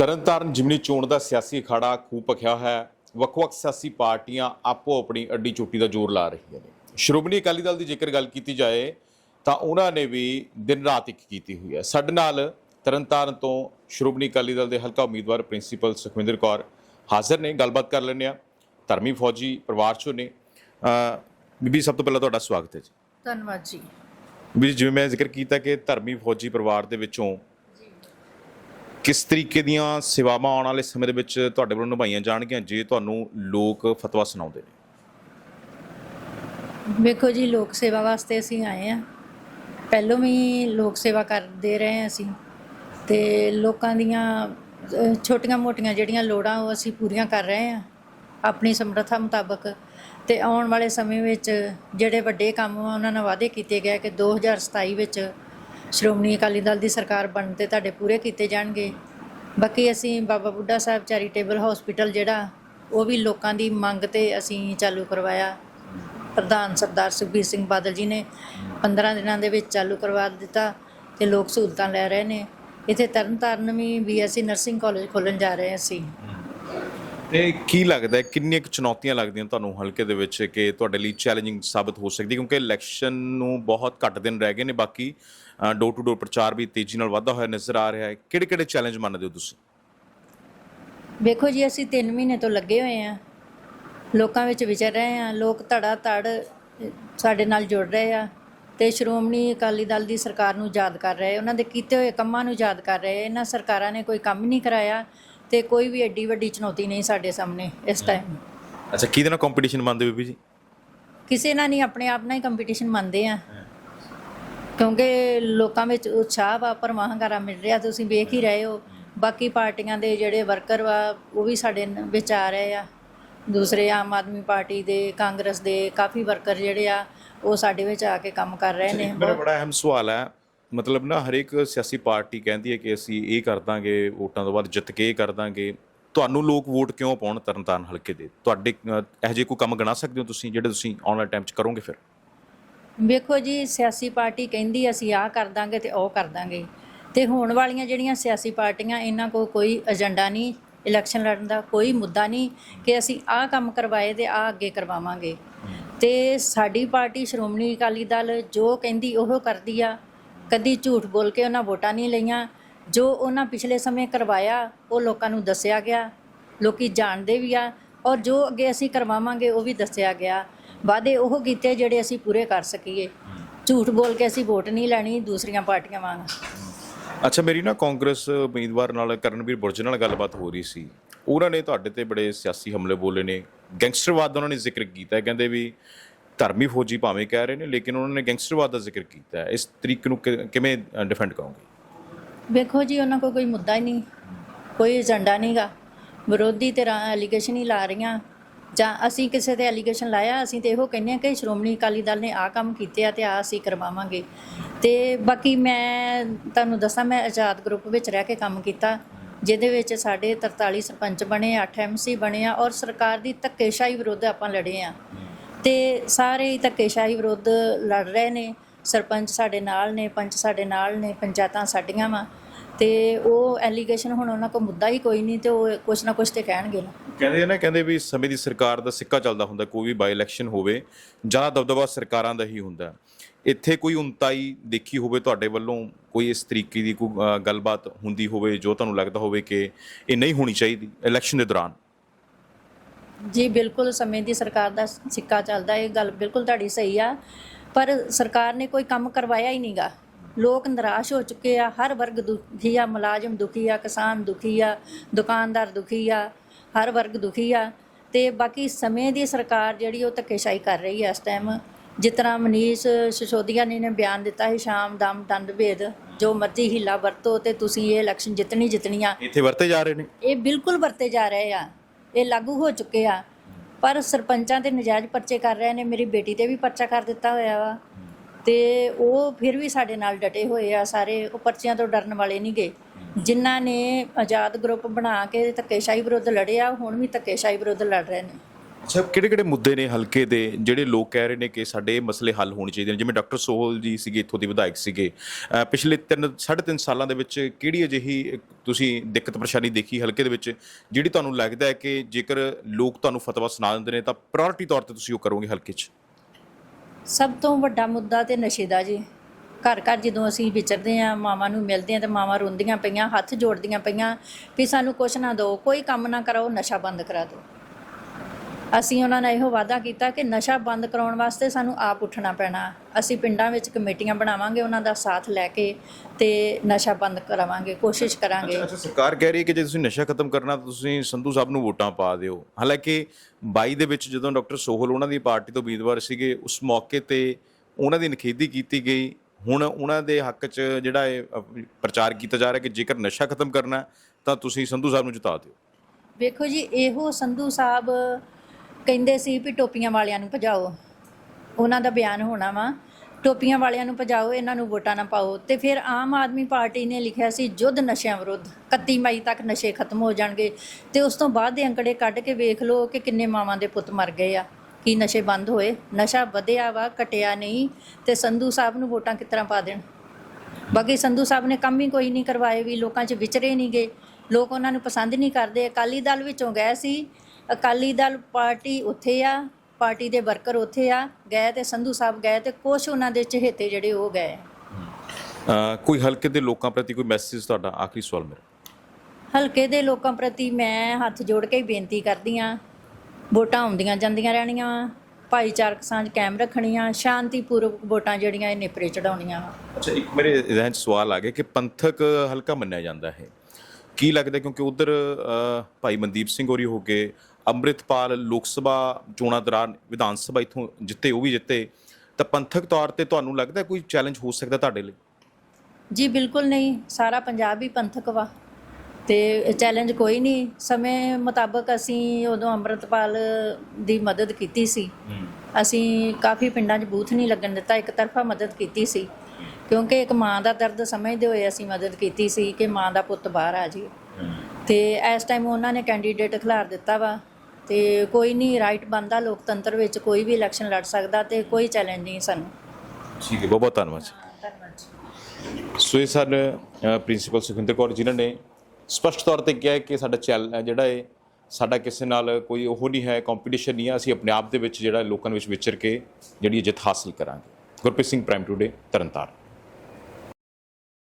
ਤਰਨਤਾਰਨ ਜਿਮਨੀ ਚੋਣ ਦਾ ਸਿਆਸੀ ਅਖਾੜਾ ਖੂਬ ਭਖਿਆ ਹੈ। ਵੱਖ-ਵੱਖ ਸਿਆਸੀ ਪਾਰਟੀਆਂ ਆਪੋ ਆਪਣੀ ਅੱਡੀ ਚੋਟੀ ਦਾ ਜ਼ੋਰ ਲਾ ਰਹੀਆਂ ਨੇ। ਸ਼੍ਰੋਮਣੀ ਅਕਾਲੀ ਦਲ ਦੀ ਜੇਕਰ ਗੱਲ ਕੀਤੀ ਜਾਏ ਤਾਂ ਉਹਨਾਂ ਨੇ ਵੀ ਦਿਨ ਰਾਤ ਇੱਕ ਕੀਤੀ ਹੋਈ ਹੈ। ਸਾਡੇ ਨਾਲ ਤਰਨਤਾਰਨ ਤੋਂ ਸ਼੍ਰੋਮਣੀ ਅਕਾਲੀ ਦਲ ਦੇ ਹਲਕਾ ਉਮੀਦਵਾਰ ਪ੍ਰਿੰਸੀਪਲ ਸੁਖਵਿੰਦਰ ਕੌਰ ਹਾਜ਼ਰ ਨੇ। ਗੱਲਬਾਤ ਕਰ ਲੈਂਦੇ ਆ ਧਰਮੀ ਫੌਜੀ ਪਰਿਵਾਰ ਚੋਂ ਨੇ। ਬੀਬੀ ਸਭ ਤੋਂ ਪਹਿਲਾਂ ਤੁਹਾਡਾ ਸਵਾਗਤ ਹੈ ਜੀ। ਧੰਨਵਾਦ ਜੀ। ਵੀ ਜਿਵੇਂ ਮੈਂ ਜ਼ਿਕਰ ਕੀਤਾ ਕਿ ਧਰਮੀ ਫੌਜੀ ਪਰਿਵਾਰ ਦੇ ਵਿੱਚੋਂ ਕਿਸ ਤਰੀਕੇ ਦੀਆਂ ਸੇਵਾਵਾਂ ਆਉਣ ਵਾਲੇ ਸਮੇਂ ਦੇ ਵਿੱਚ ਤੁਹਾਡੇ ਵੱਲੋਂ ਨਿਭਾਈਆਂ ਜਾਣਗੀਆਂ ਜੇ ਤੁਹਾਨੂੰ ਲੋਕ ਫਤਵਾ ਸੁਣਾਉਂਦੇ ਨੇ? ਵੇਖੋ ਜੀ, ਲੋਕ ਸੇਵਾ ਵਾਸਤੇ ਅਸੀਂ ਆਏ ਆ ਪਹਿਲੋਂ ਵੀ ਲੋਕ ਸੇਵਾ ਕਰਦੇ ਰਹੇ ਹਾਂ ਅਸੀਂ। ਤੇ ਲੋਕਾਂ ਦੀਆਂ ਛੋਟੀਆਂ-ਮੋਟੀਆਂ ਜਿਹੜੀਆਂ ਲੋੜਾਂ ਉਹ ਅਸੀਂ ਪੂਰੀਆਂ ਕਰ ਰਹੇ ਹਾਂ। ਆਪਣੀ ਸਮਰੱਥਾ ਮੁਤਾਬਕ। ਤੇ ਆਉਣ ਵਾਲੇ ਸਮੇਂ ਵਿੱਚ ਜਿਹੜੇ ਵੱਡੇ ਕੰਮ ਆ, ਉਹਨਾਂ ਨਾਲ ਵਾਅਦੇ ਕੀਤੇ ਗਏ ਕਿ 2027 ਵਿੱਚ ਸ਼੍ਰੋਮਣੀ ਅਕਾਲੀ ਦਲ ਦੀ ਸਰਕਾਰ ਬਣਨ ਤੇ ਤੁਹਾਡੇ ਪੂਰੇ ਕੀਤੇ ਜਾਣਗੇ। ਬਾਕੀ ਅਸੀਂ ਬਾਬਾ ਬੁੱਢਾ ਸਾਹਿਬ ਚੈਰੀਟੇਬਲ ਹਸਪੀਟਲ ਜਿਹੜਾ, ਉਹ ਵੀ ਲੋਕਾਂ ਦੀ ਮੰਗ ਤੇ ਅਸੀਂ ਚਾਲੂ ਕਰਵਾਇਆ। ਪ੍ਰਧਾਨ ਸਰਦਾਰ ਸੁਖਬੀਰ ਸਿੰਘ ਬਾਦਲ ਜੀ ਨੇ 15 ਦਿਨਾਂ ਦੇ ਵਿੱਚ ਚਾਲੂ ਕਰਵਾ ਦਿੱਤਾ ਤੇ ਲੋਕ ਸਹੂਲਤਾਂ ਲੈ ਰਹੇ ਨੇ। ਇੱਥੇ ਤਰਨਤਾਰਨ ਵੀ ਬੀਐਸਸੀ ਨਰਸਿੰਗ ਕਾਲਜ ਖੋਲਣ ਜਾ ਰਹੇ ਅਸੀਂ। ਤੇ ਕੀ ਲੱਗਦਾ ਹੈ? ਕਿੰਨੀਆਂ ਕੁ ਚੁਣੌਤੀਆਂ ਲੱਗਦੀਆਂ ਤੁਹਾਨੂੰ ਹਲਕੇ ਦੇ ਵਿੱਚ ਕਿ ਤੁਹਾਡੇ ਲਈ ਚੈਲੰਜਿੰਗ ਸਾਬਤ ਹੋ ਸਕਦੀ ਕਿਉਂਕਿ ਇਲੈਕਸ਼ਨ ਨੂੰ ਬਹੁਤ ਘੱਟ ਦਿਨ ਰਹਿ ਗਏ ਨੇ, ਬਾਕੀ ਡੋਰ ਟੂ ਡੋਰ ਪ੍ਰਚਾਰ ਵੀ ਤੇਜ਼ੀ ਨਾਲ ਵਧਦਾ ਹੋਇਆ ਨਜ਼ਰ ਆ ਰਿਹਾ ਹੈ। ਕਿਹੜੇ ਕਿਹੜੇ ਚੈਲੰਜ ਮੰਨਦੇ ਹੋ ਤੁਸੀਂ? ਵੇਖੋ ਜੀ, ਅਸੀਂ 3 ਮਹੀਨੇ ਤੋਂ ਲੱਗੇ ਹੋਏ ਆ ਲੋਕਾਂ ਵਿੱਚ ਵਿਚਰ ਰਹੇ ਆ ਲੋਕ ਧੜਾ ਧੜ ਸਾਡੇ ਨਾਲ ਜੁੜ ਰਹੇ ਆ। ਤੇ ਸ਼੍ਰੋਮਣੀ ਅਕਾਲੀ ਦਲ ਦੀ ਸਰਕਾਰ ਨੂੰ ਯਾਦ ਕਰ ਰਹੇ। ਉਹਨਾਂ ਦੇ ਕੀਤੇ ਹੋਏ ਕੰਮਾਂ ਨੂੰ ਯਾਦ ਕਰ ਰਹੇ। ਇਹਨਾਂ ਸਰਕਾਰਾਂ ਨੇ ਕੋਈ ਕੰਮ ਨਹੀਂ ਕਰਾਇਆ। ਤੇ ਕੋਈ ਵੀ ਐਡੀ ਵੱਡੀ ਚੁਣੌਤੀ ਨਹੀਂ ਸਾਡੇ ਸਾਹਮਣੇ ਇਸ ਟਾਈਮ ਅੱਛਾ ਕਿਹਦੇ ਨਾਲ ਕੰਪੀਟੀਸ਼ਨ ਮੰਨਦੇ ਬੀਬੀ ਜੀ? ਕਿਸੇ ਨਾਲ ਨਹੀਂ ਆਪਣੇ ਆਪ ਨਾਲ ਹੀ ਕੰਪੀਟੀਸ਼ਨ ਮੰਨਦੇ ਆ। ਕਿਉਂਕਿ ਲੋਕਾਂ ਵਿੱਚ ਉਤਸ਼ਾਹ ਵਾ ਪਰਮਾਹੰਗਾਰਾ ਮਿਲ ਰਿਹਾ ਤੁਸੀਂ ਵੇਖ ਹੀ ਰਹੇ ਹੋ। ਬਾਕੀ ਪਾਰਟੀਆਂ ਦੇ ਜਿਹੜੇ ਵਰਕਰ ਵਾ ਉਹ ਵੀ ਸਾਡੇ ਵਿੱਚ ਆ ਰਹੇ ਆ। ਦੂਸਰੇ ਆਮ ਆਦਮੀ ਪਾਰਟੀ ਦੇ ਕਾਂਗਰਸ ਦੇ ਕਾਫੀ ਵਰਕਰ ਜਿਹੜੇ ਆ ਉਹ ਸਾਡੇ ਵਿੱਚ ਆ ਕੇ ਕੰਮ ਕਰ ਰਹੇ ਨੇ। ਮੇਰਾ ਬੜਾ ਅਹਿਮ ਸਵਾਲ ਹੈ ਮਤਲਬ ਨਾ ਹਰੇਕ ਸਿਆਸੀ ਪਾਰਟੀ ਕਹਿੰਦੀ ਹੈ ਕਿ ਅਸੀਂ ਇਹ ਕਰ ਦਾਂਗੇ ਵੋਟਾਂ ਤੋਂ ਬਾਅਦ ਜਿੱਤ ਕੇ ਇਹ ਕਰ ਦਾਂਗੇ। ਤੁਹਾਨੂੰ ਲੋਕ ਵੋਟ ਕਿਉਂ ਪਾਉਣ ਤਰਨਤਾਰਨ ਹਲਕੇ ਦੇ? ਤੁਹਾਡੇ ਅਹ, ਇਹੋ ਜਿਹੇ ਕੋਈ ਕੰਮ ਗਣਾ ਸਕਦੇ ਹੋ ਤੁਸੀਂ ਜਿਹੜੇ ਤੁਸੀਂ ਆਉਣ ਵਾਲੇ ਟਾਈਮ 'ਚ ਕਰੋਗੇ ਫਿਰ? ਵੇਖੋ ਜੀ ਸਿਆਸੀ ਪਾਰਟੀ ਕਹਿੰਦੀ ਅਸੀਂ ਆਹ ਕਰ ਦਾਂਗੇ ਤੇ ਉਹ ਕਰ ਦਾਂਗੇ। ਤੇ ਹੋਣ ਵਾਲੀਆਂ ਜਿਹੜੀਆਂ ਸਿਆਸੀ ਪਾਰਟੀਆਂ ਇਹਨਾਂ ਕੋਲ ਕੋਈ ਏਜੰਡਾ ਨਹੀਂ ਇਲੈਕਸ਼ਨ ਲੜਨ ਦਾ ਕੋਈ ਮੁੱਦਾ ਨਹੀਂ ਕਿ ਅਸੀਂ ਆਹ ਕੰਮ ਕਰਵਾਏ ਤੇ ਆਹ ਅੱਗੇ ਕਰਵਾਵਾਂਗੇ। ਤੇ ਸਾਡੀ ਪਾਰਟੀ ਸ਼੍ਰੋਮਣੀ ਅਕਾਲੀ ਦਲ ਜੋ ਕਹਿੰਦੀ ਉਹ ਕਰਦੀ ਆ ਕਦੀ ਝੂਠ ਬੋਲ ਕੇ ਉਹਨਾਂ ਵੋਟਾਂ ਨਹੀਂ ਲਈਆਂ। ਜੋ ਉਹਨਾਂ ਪਿਛਲੇ ਸਮੇਂ ਕਰਵਾਇਆ, ਉਹ ਲੋਕਾਂ ਨੂੰ ਦੱਸਿਆ ਗਿਆ। ਲੋਕੀ ਜਾਣਦੇ ਵੀ ਆ ਔਰ ਜੋ ਅੱਗੇ ਅਸੀਂ ਕਰਵਾਵਾਂਗੇ, ਉਹ ਵੀ ਦੱਸਿਆ ਗਿਆ। ਵਾਅਦੇ ਉਹ ਕੀਤੇ ਜਿਹੜੇ ਅਸੀਂ ਪੂਰੇ ਕਰ ਸਕੀਏ। ਝੂਠ ਬੋਲ ਕੇ ਅਸੀਂ ਵੋਟ ਨਹੀਂ ਲੈਣੀ, ਦੂਸਰੀਆਂ ਪਾਰਟੀਆਂ ਵਾਂਗ। ਅੱਛਾ, ਮੇਰੀ ਨਾ ਕਾਂਗਰਸ ਉਮੀਦਵਾਰ ਨਾਲ ਕਰਨਵੀਰ ਬੁਰਜ ਨਾਲ ਗੱਲਬਾਤ ਹੋ ਰਹੀ ਸੀ। ਉਹਨਾਂ ਨੇ ਤੁਹਾਡੇ ਤੇ ਬੜੇ ਸਿਆਸੀ ਹਮਲੇ ਬੋਲੇ ਨੇ। ਗੈਂਗਸਟਰਵਾਦ ਦਾ ਉਹਨਾਂ ਨੇ ਜ਼ਿਕਰ ਕੀਤਾ। ਕਹਿੰਦੇ ਵੀ ਧਰਮੀ ਫੌਜੀ ਭਾਵੇਂ ਕਹਿ ਰਹੇ ਨੇ, ਲੇਕਿਨ ਉਹਨਾਂ ਨੇ ਗੈਂਗਸਟਰਵਾਦ ਦਾ ਜ਼ਿਕਰ ਕੀਤਾ ਹੈ। ਇਸ ਤਰੀਕੇ ਨੂੰ ਕਿ- ਕਿਵੇਂ ਡਿਫੈਂਡ ਕਰੋਗੇ? ਵੇਖੋ ਜੀ, ਉਹਨਾਂ ਕੋਲ ਕੋਈ ਮੁੱਦਾ ਹੀ ਨਹੀਂ, ਕੋਈ ਏਜੰਡਾ ਨਹੀਂਗਾ ਵਿਰੋਧੀ ਤੇ ਐਲੀਗੇਸ਼ਨ ਹੀ ਲਾ ਰਹੀਆਂ। ਜਾਂ ਅਸੀਂ ਕਿਸੇ ਤੇ ਐਲੀਗੇਸ਼ਨ ਲਾਇਆ, ਅਸੀਂ ਤੇ ਇਹੋ ਕਹਿੰਦੇ ਆ ਕਿ ਸ਼੍ਰੋਮਣੀ ਅਕਾਲੀ ਦਲ ਨੇ ਆਹ ਕੰਮ ਕੀਤੇ ਆ ਤੇ ਆਹ ਅਸੀਂ ਕਰਵਾਵਾਂਗੇ। ਤੇ ਬਾਕੀ ਮੈਂ ਤੁਹਾਨੂੰ ਦੱਸਾਂ, ਮੈਂ ਆਜ਼ਾਦ ਗਰੁੱਪ ਵਿੱਚ ਰਹਿ ਕੇ ਕੰਮ ਕੀਤਾ, ਜਿਹਦੇ ਵਿੱਚ ਸਾਡੇ 43 ਸਰਪੰਚ ਬਣੇ 8 ਐਮਸੀ ਬਣੇ ਆ, ਔਰ ਸਰਕਾਰ ਦੀ ਧੱਕੇਸ਼ਾਹੀ ਵਿਰੁੱਧ ਆਪਾਂ ਲੜੇ ਆ। ਤੇ ਸਾਰੇ ਹੀ ਧੱਕੇਸ਼ਾਹੀ ਵਿਰੁੱਧ ਲੜ ਰਹੇ ਨੇ। ਸਰਪੰਚ ਸਾਡੇ ਨਾਲ ਨੇ ਪੰਚ ਸਾਡੇ ਨਾਲ ਨੇ ਪੰਚਾਇਤਾਂ ਸਾਡੀਆਂ ਵਾ। ਤੇ ਉਹ ਐਲੀਗੇਸ਼ਨ ਹੁਣ ਉਹਨਾਂ ਕੋਲ ਮੁੱਦਾ ਹੀ ਕੋਈ ਨਹੀਂ ਤੇ ਉਹ ਕੁਛ ਨਾ ਕੁਛ ਤੇ ਕਹਿਣਗੇ ਨਾ। ਕਹਿੰਦੇ ਨੇ ਕਹਿੰਦੇ ਵੀ ਸਮੇਂ ਦੀ ਸਰਕਾਰ ਦਾ ਸਿੱਕਾ ਚੱਲਦਾ ਹੁੰਦਾ ਕੋਈ ਵੀ ਬਾਈ ਇਲੈਕਸ਼ਨ ਹੋਵੇ ਜ਼ਿਆਦਾ ਦਬਦਬਾ ਸਰਕਾਰਾਂ ਦਾ ਹੀ ਹੁੰਦਾ। ਇੱਥੇ ਕੋਈ ਉਨਤਾਈ ਦੇਖੀ ਹੋਵੇ ਤੁਹਾਡੇ ਵੱਲੋਂ ਕੋਈ ਇਸ ਤਰੀਕੇ ਦੀ ਕੋਈ ਅ, ਗੱਲਬਾਤ ਹੁੰਦੀ ਹੋਵੇ ਜੋ ਤੁਹਾਨੂੰ ਲੱਗਦਾ ਹੋਵੇ ਕਿ ਇਹ ਨਹੀਂ ਹੋਣੀ ਚਾਹੀਦੀ ਇਲੈਕਸ਼ਨ ਦੇ ਦੌਰਾਨ। ਜੀ ਬਿਲਕੁਲ ਸਮੇਂ ਦੀ ਸਰਕਾਰ ਦਾ ਸਿੱਕਾ ਚੱਲਦਾ ਇਹ ਗੱਲ ਬਿਲਕੁਲ ਤੁਹਾਡੀ ਸਹੀ ਆ। ਪਰ ਸਰਕਾਰ ਨੇ ਕੋਈ ਕੰਮ ਕਰਵਾਇਆ ਹੀ ਨਹੀਂਗਾ ਲੋਕ ਨਿਰਾਸ਼ ਹੋ ਚੁੱਕੇ ਆ ਹਰ ਵਰਗ ਦੁਖੀ ਆ ਮੁਲਾਜ਼ਮ ਦੁਖੀ ਆ ਕਿਸਾਨ ਦੁਖੀ ਆ ਦੁਕਾਨਦਾਰ ਦੁਖੀ ਆ ਹਰ ਵਰਗ ਦੁਖੀ ਆ। ਤੇ ਬਾਕੀ ਸਮੇਂ ਦੀ ਸਰਕਾਰ ਜਿਹੜੀ ਉਹ ਧੱਕੇਸ਼ਾਹੀ ਕਰ ਰਹੀ ਹੈ ਇਸ ਟਾਈਮ। ਜਿਸ ਤਰ੍ਹਾਂ ਮਨੀਸ਼ ਸਿਸੋਦੀਆ ਨੇ ਨੇ ਬਿਆਨ ਦਿੱਤਾ ਹੈ ਸ਼ਾਮ ਦਮ ਦੰਦ ਭੇਦ ਜੋ ਮਰਜ਼ੀ ਹਿੱਲਾ ਵਰਤੋ ਤੇ ਤੁਸੀਂ ਇਹ ਇਲੈਕਸ਼ਨ ਜਿੱਤਣੀ ਜਿੱਤਣੀ ਆ ਇੱਥੇ ਵਰਤੇ ਜਾ ਰਹੇ ਨੇ। ਇਹ ਬਿਲਕੁਲ ਵਰਤੇ ਜਾ ਰਹੇ ਆ। ਇਹ ਲਾਗੂ ਹੋ ਚੁੱਕੇ ਆ। ਪਰ ਸਰਪੰਚਾਂ ਤੇ ਨਜਾਇਜ਼ ਪਰਚੇ ਕਰ ਰਹੇ ਨੇ। ਮੇਰੀ ਬੇਟੀ ਤੇ ਵੀ ਪਰਚਾ ਕਰ ਦਿੱਤਾ ਹੋਇਆ ਵਾ। ਤੇ ਉਹ ਫਿਰ ਵੀ ਸਾਡੇ ਨਾਲ ਡਟੇ ਹੋਏ ਆ ਸਾਰੇ। ਉਹ ਪਰਚਿਆਂ ਤੋਂ ਡਰਨ ਵਾਲੇ ਨਹੀਂ ਗਏ। ਜਿਨ੍ਹਾਂ ਨੇ ਆਜ਼ਾਦ ਗਰੁੱਪ ਬਣਾ ਕੇ ਧੱਕੇਸ਼ਾਹੀ ਵਿਰੁੱਧ ਲੜਿਆ, ਹੁਣ ਵੀ ਧੱਕੇਸ਼ਾਹੀ ਵਿਰੁੱਧ ਲੜ ਰਹੇ ਨੇ। ਅੱਛਾ ਕਿਹੜੇ ਕਿਹੜੇ ਮੁੱਦੇ ਨੇ ਹਲਕੇ ਦੇ ਜਿਹੜੇ ਲੋਕ ਕਹਿ ਰਹੇ ਨੇ ਕਿ ਸਾਡੇ ਇਹ ਮਸਲੇ ਹੱਲ ਹੋਣੇ ਚਾਹੀਦੇ ਨੇ? ਜਿਵੇਂ ਡਾਕਟਰ ਸੋਹਲ ਜੀ ਸੀਗੇ ਇੱਥੋਂ ਦੇ ਵਿਧਾਇਕ ਸੀਗੇ। ਅ, ਪਿਛਲੇ 3 3.5 ਸਾਲਾਂ ਦੇ ਵਿੱਚ ਕਿਹੜੀ ਅਜਿਹੀ ਤੁਸੀਂ ਦਿੱਕਤ ਪਰੇਸ਼ਾਨੀ ਦੇਖੀ ਹਲਕੇ ਦੇ ਵਿੱਚ ਜਿਹੜੀ ਤੁਹਾਨੂੰ ਲੱਗਦਾ ਹੈ ਕਿ ਜੇਕਰ ਲੋਕ ਤੁਹਾਨੂੰ ਫਤਵਾ ਸੁਣਾ ਦਿੰਦੇ ਨੇ ਤਾਂ ਪ੍ਰਾਇੋਰਟੀ ਤੌਰ ਤੇ ਤੁਸੀਂ ਉਹ ਕਰੋਗੇ ਹਲਕੇ 'ਚ? ਸਭ ਤੋਂ ਵੱਡਾ ਮੁੱਦਾ ਤੇ ਨਸ਼ੇ ਦਾ ਜੀ। ਘਰ ਘਰ ਜਦੋਂ ਅਸੀਂ ਵਿਚਰਦੇ ਆ ਮਾਵਾਂ ਨੂੰ ਮਿਲਦੇ ਆ ਤੇ ਮਾਵਾਂ ਰੋਂਦੀਆਂ ਪਈਆਂ ਹੱਥ ਜੋੜਦੀਆਂ ਪਈਆਂ ਵੀ ਸਾਨੂੰ ਕੁਛ ਨਾ ਦਿਓ ਕੋਈ ਕੰਮ ਨਾ ਕਰਾਓ ਨਸ਼ਾ ਬੰਦ ਕਰਾ ਦਿਓ। ਅਸੀਂ ਉਹਨਾਂ ਨਾਲ ਇਹੋ ਵਾਅਦਾ ਕੀਤਾ ਕਿ ਨਸ਼ਾ ਬੰਦ ਕਰਾਉਣ ਵਾਸਤੇ ਸਾਨੂੰ ਆਪ ਉੱਠਣਾ ਪੈਣਾ। ਅਸੀਂ ਪਿੰਡਾਂ ਵਿੱਚ ਕਮੇਟੀਆਂ ਬਣਾਵਾਂਗੇ ਉਹਨਾਂ ਦਾ ਸਾਥ ਲੈ ਕੇ ਤੇ ਨਸ਼ਾ ਬੰਦ ਕਰਾਵਾਂਗੇ ਕੋਸ਼ਿਸ਼ ਕਰਾਂਗੇ। ਅੱਛਾ ਸਰਕਾਰ ਕਹਿ ਰਹੀ ਹੈ ਕਿ ਜੇ ਤੁਸੀਂ ਨਸ਼ਾ ਖਤਮ ਕਰਨਾ ਤਾਂ ਤੁਸੀਂ ਸੰਧੂ ਸਾਹਿਬ ਨੂੰ ਵੋਟਾਂ ਪਾ ਦਿਓ। ਹਾਲਾਂਕਿ 22 ਦੇ ਵਿੱਚ ਜਦੋਂ ਡਾਕਟਰ ਸੋਹਲ ਉਹਨਾਂ ਦੀ ਪਾਰਟੀ ਤੋਂ ਉਮੀਦਵਾਰ ਸੀਗੇ ਉਸ ਮੌਕੇ ਤੇ ਉਹਨਾਂ ਦੀ ਨਖੇਦੀ ਕੀਤੀ ਗਈ। ਹੁਣ ਉਹਨਾਂ ਦੇ ਹੱਕ 'ਚ ਜਿਹੜਾ ਇਹ ਪ੍ਰਚਾਰ ਕੀਤਾ ਜਾ ਰਿਹਾ ਕਿ ਜੇਕਰ ਨਸ਼ਾ ਖਤਮ ਕਰਨਾ ਤਾਂ ਤੁਸੀਂ ਸੰਧੂ ਸਾਹਿਬ ਨੂੰ ਜਿਤਾ ਦਿਓ। ਵੇਖੋ ਜੀ ਇਹੋ ਸੰਧੂ ਸਾਹਿਬ ਕਹਿੰਦੇ ਸੀ ਵੀ ਟੋਪੀਆਂ ਵਾਲਿਆਂ ਨੂੰ ਭਜਾਓ। ਉਹਨਾਂ ਦਾ ਬਿਆਨ ਹੋਣਾ ਵਾ। ਟੋਪੀਆਂ ਵਾਲਿਆਂ ਨੂੰ ਭਜਾਓ, ਇਹਨਾਂ ਨੂੰ ਵੋਟਾਂ ਨਾ ਪਾਓ। ਤੇ ਫਿਰ ਆਮ ਆਦਮੀ ਪਾਰਟੀ ਨੇ ਲਿਖਿਆ ਸੀ ਯੁੱਧ ਨਸ਼ਿਆਂ ਵਿਰੁੱਧ। 31 ਮਈ ਤੱਕ ਨਸ਼ੇ ਖਤਮ ਹੋ ਜਾਣਗੇ। ਤੇ ਉਸ ਤੋਂ ਬਾਅਦ ਦੇ ਅੰਕੜੇ ਕੱਢ ਕੇ ਵੇਖ ਲਓ ਕਿ ਕਿੰਨੇ ਮਾਵਾਂ ਦੇ ਪੁੱਤ ਮਰ ਗਏ ਆ। ਕੀ ਨਸ਼ੇ ਬੰਦ ਹੋਏ? ਨਸ਼ਾ ਵਧਿਆ ਵਾ, ਘਟਿਆ ਨਹੀਂ। ਤੇ ਸੰਧੂ ਸਾਹਿਬ ਨੂੰ ਵੋਟਾਂ ਕਿਸ ਤਰ੍ਹਾਂ ਪਾ ਦੇਣ? ਬਾਕੀ ਸੰਧੂ ਸਾਹਿਬ ਨੇ ਕੰਮ ਹੀ ਕੋਈ ਨਹੀਂ ਕਰਵਾਏ ਵੀ ਲੋਕਾਂ 'ਚ ਵਿਚਰੇ ਨਹੀਂ ਗਏ। ਲੋਕ ਉਹਨਾਂ ਨੂੰ ਪਸੰਦ ਨਹੀਂ ਕਰਦੇ। ਅਕਾਲੀ ਦਲ ਵਿੱਚੋਂ ਗਏ ਸੀ। ਅਕਾਲੀ ਦਲ ਪਾਰਟੀ ਉੱਥੇ ਆ ਪਾਰਟੀ ਦੇ ਵਰਕਰ ਉੱਥੇ ਆ ਗਏ ਤੇ ਸੰਧੂ ਸਾਹਿਬ ਗਏ ਤੇ ਕੁਝ ਉਹਨਾਂ ਦੇ ਚਹੇਤੇ ਜਿਹੜੇ ਉਹ ਗਏ। ਕੋਈ ਹਲਕੇ ਦੇ ਲੋਕਾਂ ਪ੍ਰਤੀ ਕੋਈ ਮੈਸੇਜ ਤੁਹਾਡਾ ਆਖਰੀ ਸਵਾਲ ਮੇਰਾ? ਹਲਕੇ ਦੇ ਲੋਕਾਂ ਪ੍ਰਤੀ ਮੈਂ ਹੱਥ ਜੋੜ ਕੇ ਬੇਨਤੀ ਕਰਦੀ ਆ ਵੋਟਾਂ ਆਉਂਦੀਆਂ ਜਾਂਦੀਆਂ ਰਹਿਣੀਆਂ ਭਾਈਚਾਰਕ ਸਾਂਝ ਕਾਇਮ ਰੱਖਣੀਆਂ ਸ਼ਾਂਤੀਪੂਰਵਕ ਵੋਟਾਂ ਜਿਹੜੀਆਂ ਇਹ ਨੇਪਰੇ ਚੜਾਉਣੀਆਂ ਅੱਛਾ ਇੱਕ ਮੇਰੇ ਜ਼ਿਹਨ 'ਚ ਸਵਾਲ ਆ ਗਿਆ ਕਿ ਪੰਥਕ ਹਲਕਾ ਮੰਨਿਆ ਜਾਂਦਾ ਹੈ। ਕੀ ਲੱਗਦਾ ਕਿਉਂਕਿ ਉਧਰ ਭਾਈ ਮਨਦੀਪ ਸਿੰਘ ਹੋਰੀ ਹੋ ਗਏ ਅੰਮ੍ਰਿਤਪਾਲ ਲੋਕ ਸਭਾ ਚੋਣਾਂ ਦੌਰਾਨ ਵਿਧਾਨ ਸਭਾ ਇਥੋਂ ਜਿੱਤੇ ਉਹ ਵੀ ਜਿੱਤੇ। ਤਾਂ ਪੰਥਕ ਤੌਰ ਤੇ ਤੁਹਾਨੂੰ ਲੱਗਦਾ ਕੋਈ ਚੈਲੰਜ ਹੋ ਸਕਦਾ ਤੁਹਾਡੇ ਲਈ? ਜੀ ਬਿਲਕੁਲ ਨਹੀਂ। ਸਾਰਾ ਪੰਜਾਬ ਹੀ ਪੰਥਕ ਵਾ। ਤੇ ਚੈਲੰਜ ਕੋਈ ਨਹੀਂ। ਸਮੇਂ ਮੁਤਾਬਕ ਅਸੀਂ ਉਦੋਂ ਅੰਮ੍ਰਿਤਪਾਲ ਦੀ ਮਦਦ ਕੀਤੀ ਸੀ। ਅਸੀਂ ਕਾਫੀ ਪਿੰਡਾਂ 'ਚ ਬੂਥ ਨਹੀਂ ਲੱਗਣ ਦਿੱਤਾ। ਇੱਕ ਤਰਫਾ ਮਦਦ ਕੀਤੀ ਸੀ। ਕਿਉਂਕਿ ਇੱਕ ਮਾਂ ਦਾ ਦਰਦ ਸਮਝਦੇ ਹੋਏ ਅਸੀਂ ਮਦਦ ਕੀਤੀ ਸੀ ਕਿ ਮਾਂ ਦਾ ਪੁੱਤ ਬਾਹਰ ਆ ਜੀ ਤੇ ਇਸ ਟਾਈਮ ਉਹਨਾਂ ਨੇ ਕੈਂਡੀਡੇਟ ਖਿਲਾਰ ਦਿੱਤਾ ਵਾ। ਤੇ ਕੋਈ ਨਹੀਂ ਰਾਈਟ ਬੰਦਾ ਲੋਕਤੰਤਰ ਵਿੱਚ ਕੋਈ ਵੀ ਇਲੈਕਸ਼ਨ ਲੜ ਸਕਦਾ ਤੇ ਕੋਈ ਚੈਲੰਜ ਨਹੀਂ ਸਾਨੂੰ। ਠੀਕ ਹੈ ਬਹੁਤ ਬਹੁਤ ਧੰਨਵਾਦ ਧੰਨਵਾਦ ਜੀ। ਸੋ ਇਹ ਸਨ ਪ੍ਰਿੰਸੀਪਲ ਸੁਖਿੰਦਰ ਕੌਰ ਜਿਨ੍ਹਾਂ ਨੇ ਸਪਸ਼ਟ ਤੌਰ ਤੇ ਕਿਹਾ ਹੈ ਕਿ ਸਾਡਾ ਚੈਲ ਜਿਹੜਾ ਹੈ ਸਾਡਾ ਕਿਸੇ ਨਾਲ ਕੋਈ ਉਹ ਨਹੀਂ ਹੈ ਕੰਪੀਟੀਸ਼ਨ ਨਹੀਂ ਹੈ ਅਸੀਂ ਆਪਣੇ ਆਪ ਦੇ ਵਿੱਚ ਜਿਹੜਾ ਲੋਕਾਂ ਵਿੱਚ ਵਿਚਰ ਕੇ ਜਿਹੜੀ ਇਹ ਜਿੱਤ ਹਾਸਲ ਕਰਾਂਗੇ। Gurpreet Singh prime today Tarn Taran.